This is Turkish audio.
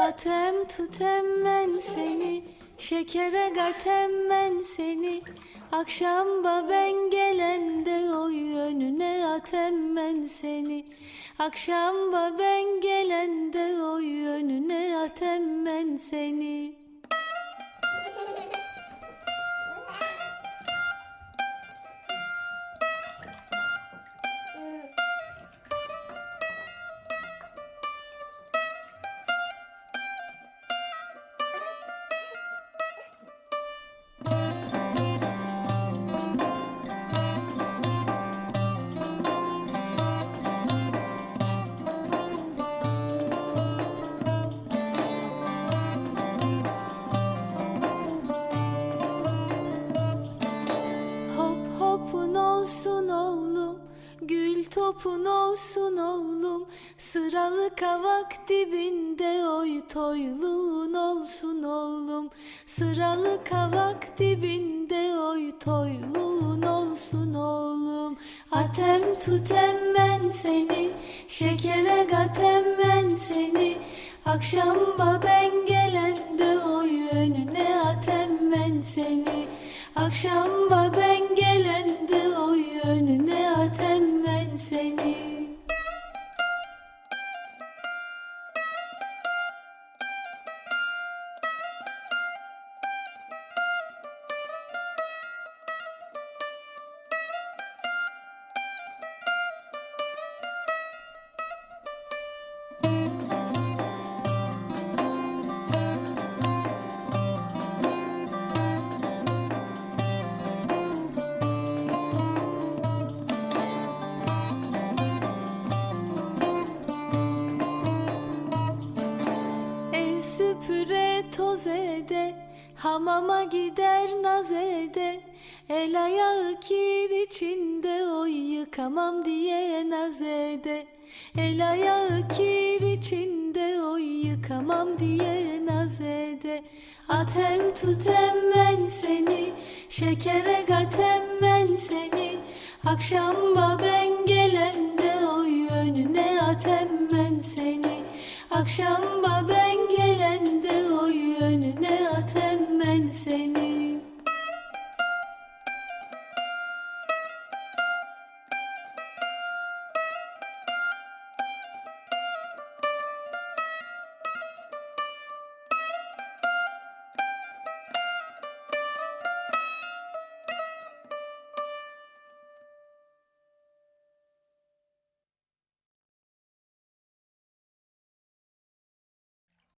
Atem tutem ben seni Şekere gatem ben seni. Akşamba ben gelende oy önüne atem ben seni. Akşamba ben gelende oy önüne atem ben seni topun olsun oğlum. Sıralı kavak dibinde oy toyluğun olsun oğlum. Sıralı kavak dibinde oy toyluğun olsun oğlum. Atem tutem ben seni Şekere gatem ben seni. Akşamba ben gelende oy önüne atem ben seni. Akşamba ben süpüre toz ede Hamama gider naz ede. El ayağı kir içinde Oy yıkamam diye naz ede. El ayağı kir içinde Oy yıkamam diye naz ede. Atem tutem ben seni Şekere gatem ben seni. Akşamba ben gelende Oy önüne atem ben seni. Akşamba